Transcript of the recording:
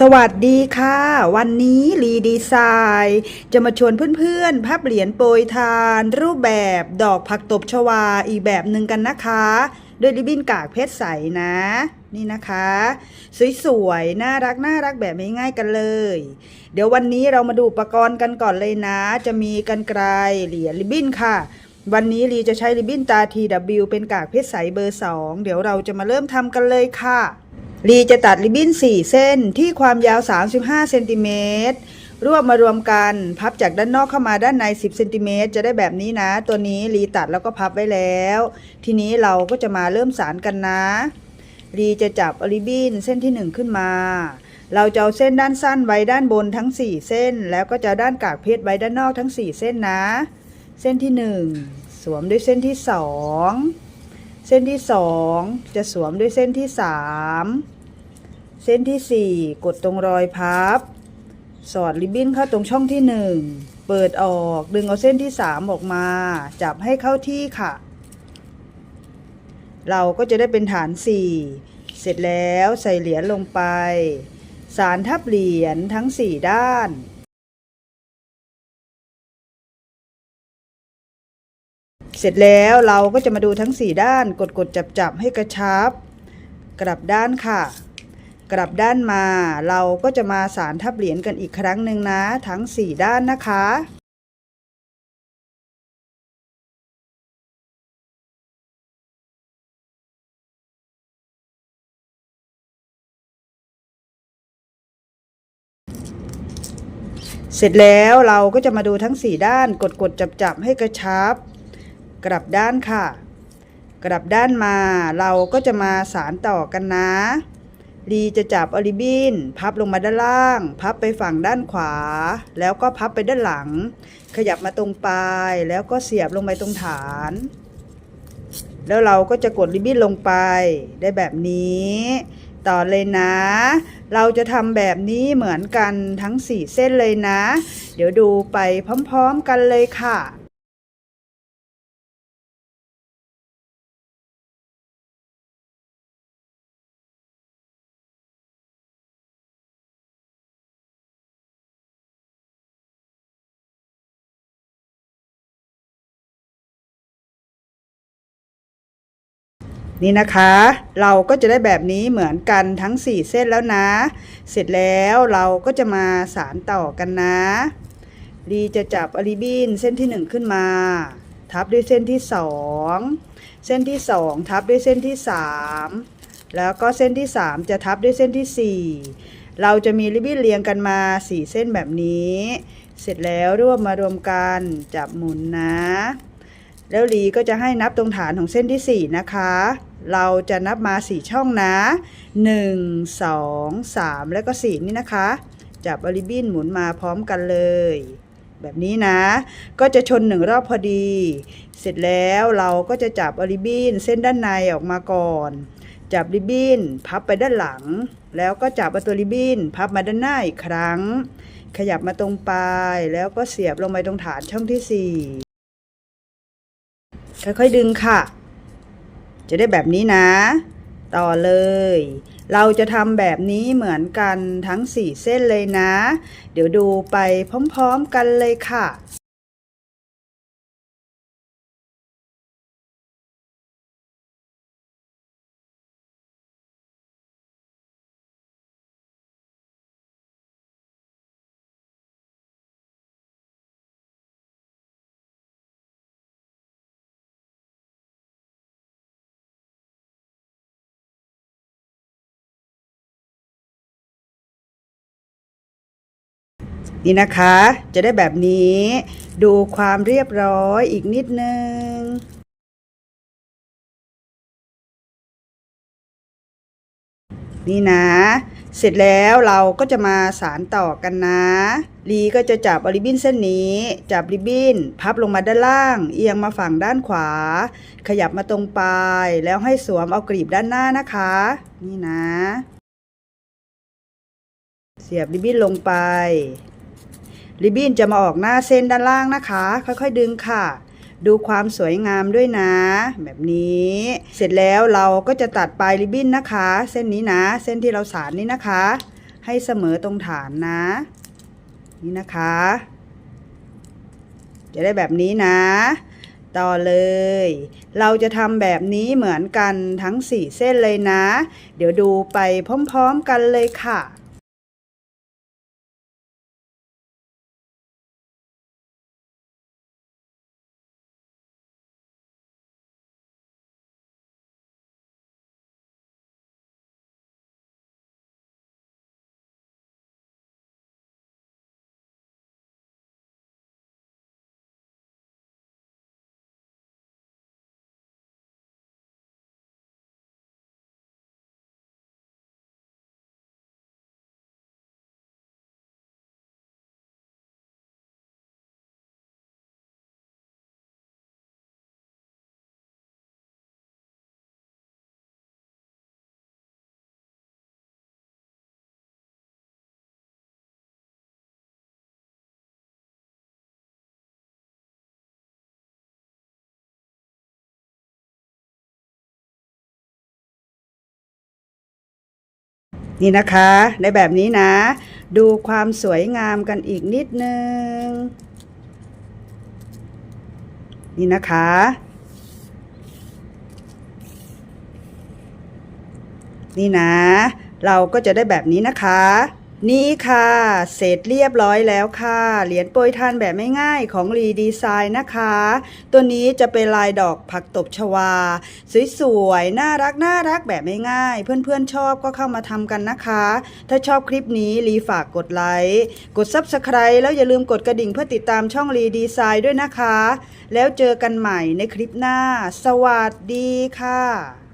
สวัสดีค่ะ วันนี้รีดีไซน์จะมาชวนเพื่อนๆพับเหรียญโปรยทาน รูปแบบดอกผักตบชวาอีกแบบหนึ่งกันนะคะ ด้วยริบบิ้นกากเพชรใสนะ นี่นะคะ สวยๆ น่ารักน่ารักแบบง่ายๆกันเลย เดี๋ยววันนี้เรามาดูอุปกรณ์กันก่อนเลยนะ จะมีกันไกลเหรียญริบบิ้นค่ะวันนี้ลีจะใช้ริบบิ้นตา TW เป็นกากเพชรใสเบอร์ 2 เดี๋ยวเราจะมาเริ่มทำกันเลยค่ะ ลีจะตัดริบบิ้น 4 เส้นที่ความยาว 35 เซนติเมตรรวบมารวมกันพับจากด้านนอกเข้ามาด้านใน 10เซนติเมตรจะได้แบบนี้นะ ตัวนี้ลีตัดแล้วก็พับไว้แล้ว ทีนี้เราก็จะมาเริ่มสารกันนะลีจะจับริบบิ้นเส้นที่ 1 ขึ้นมา เราจะเอาเส้นด้านสั้นไว้ด้านบนทั้ง 4 เส้น แล้วก็จะด้านกากเพชรไว้ด้านนอกทั้ง 4 เส้นนะ เส้นที่ 1 สวมด้วยเส้นที่ 2 เส้นที่ 2 จะสวมด้วยเส้นที่ 3 เส้นที่ 4 กดตรงรอยพับ สอดริบบิ้นเข้าตรงช่องที่ 1 เปิดออกดึงเอาเส้นที่ 3 ออกมา จับให้เข้าที่ค่ะ เราก็จะได้เป็นฐาน 4 เสร็จแล้วใส่เหรียญลงไป สารทับเหรียญทั้ง 4 ด้านเสร็จแล้วเราก็จะมาดูทั้ง 4 ด้านกดกดจับจับให้กระชับ กลับด้านค่ะ กลับด้านมาเราก็จะมาสารทับเหรียญกันอีกครั้งหนึ่งนะ ทั้ง 4 ด้านนะคะ เสร็จแล้วเราก็จะมาดูทั้ง 4 ด้านกดกดจับจับให้กระชับ กลับด้านค่ะ กลับด้านมาเราก็จะมาสารต่อกันนะ ลีจะจับอลิบินพับลงมาด้านล่าง พับไปฝั่งด้านขวา แล้วก็พับไปด้านหลัง ขยับมาตรงปลาย แล้วก็เสียบลงไปตรงฐาน แล้วเราก็จะกดริบบิ้นลงไปได้แบบนี้ ต่อเลยนะ เราจะทำแบบนี้เหมือนกันทั้ง 4 เส้นเลยนะ เดี๋ยวดูไปพร้อมๆกันเลยค่ะ นี่นะคะ เราก็จะได้แบบนี้เหมือนกันทั้ง 4 เส้นแล้วนะ เสร็จแล้วเราก็จะมาสารต่อกันนะลีจะจับอลิบินเส้นที่ 1 ขึ้นมา ทับด้วยเส้นที่ 2 เส้นที่ 2 ทับด้วยเส้นที่ 3 แล้วก็เส้นที่ 3 จะทับด้วยเส้นที่ 4 เราจะมีริบบิ้นเรียงกันมา 4 เส้นแบบนี้ เสร็จแล้วรวบมารวมกันจับหมุนนะ แล้วลีก็จะให้นับตรงฐานของเส้นที่ 4 นะคะ เราจะนับมา 4 ช่องนะ 1 2 3 แล้วก็ 4 นี่นะคะ จับอลิบินหมุนมาพร้อมกันเลย แบบนี้นะ ก็จะชนหนึ่งรอบพอดี เสร็จแล้วเราก็จะจับอลิบินเส้นด้านในออกมาก่อน จับริบบิ้นพับไปด้านหลัง แล้วก็จับเอาตัวริบบิ้นพับมาด้านหน้าอีกครั้ง ขยับมาตรงปลายแล้วก็เสียบลงไปตรงฐานช่องที่4 ค่อยๆดึงค่ะ จะได้แบบนี้นะ ต่อเลย เราจะทำแบบนี้เหมือนกันทั้ง 4 เส้นเลยนะ เดี๋ยวดูไปพร้อมๆกันเลยค่ะ นี่นะคะ จะได้แบบนี้ ดูความเรียบร้อยอีกนิดนึงนี่นะ เสร็จแล้วเราก็จะมาสารต่อกันนะ ลีก็จะจับริบบิ้นเส้นนี้ จับริบบิ้น พับลงมาด้านล่าง เอียงมาฝั่งด้านขวา ขยับมาตรงปลาย แล้วให้สวมเอากรีบด้านหน้านะคะ นี่นะ เสียบริบบิ้นลงไป ริบบิ้นจะมาออกหน้าเส้นด้านล่างนะคะ ค่อยๆดึงค่ะ ดูความสวยงามด้วยนะ แบบนี้ เสร็จแล้วเราก็จะตัดปลายริบบิ้นนะคะ เส้นนี้นะ เส้นที่เราสารนี้นะคะ ให้เสมอตรงฐานนะ นี่นะคะ จะได้แบบนี้นะ ต่อเลย เราจะทำแบบนี้เหมือนกันทั้ง 4 เส้นเลยนะ เดี๋ยวดูไปพร้อม ๆ กันเลยค่ะ นี่นะคะในแบบนี้นะ ดูความสวยงามกันอีกนิดนึง นี่นะคะ นี่นะ เราก็จะได้แบบนี้นะคะ นี่ค่ะ เสร็จเรียบร้อยแล้วค่ะ เหรียญโปรยทานแบบไม่ง่ายของรีดีไซน์นะคะ ตัวนี้จะเป็นลายดอกผักตบชวา สวยๆ น่ารักน่ารักแบบไม่ง่ายเพื่อนๆชอบก็เข้ามาทำกันนะคะ ถ้าชอบคลิปนี้รีฝากกดไลค์กด Subscribe แล้วอย่าลืมกดกระดิ่งเพื่อติดตามช่องรีดีไซน์ด้วยนะคะ แล้วเจอกันใหม่ในคลิปหน้า สวัสดีค่ะ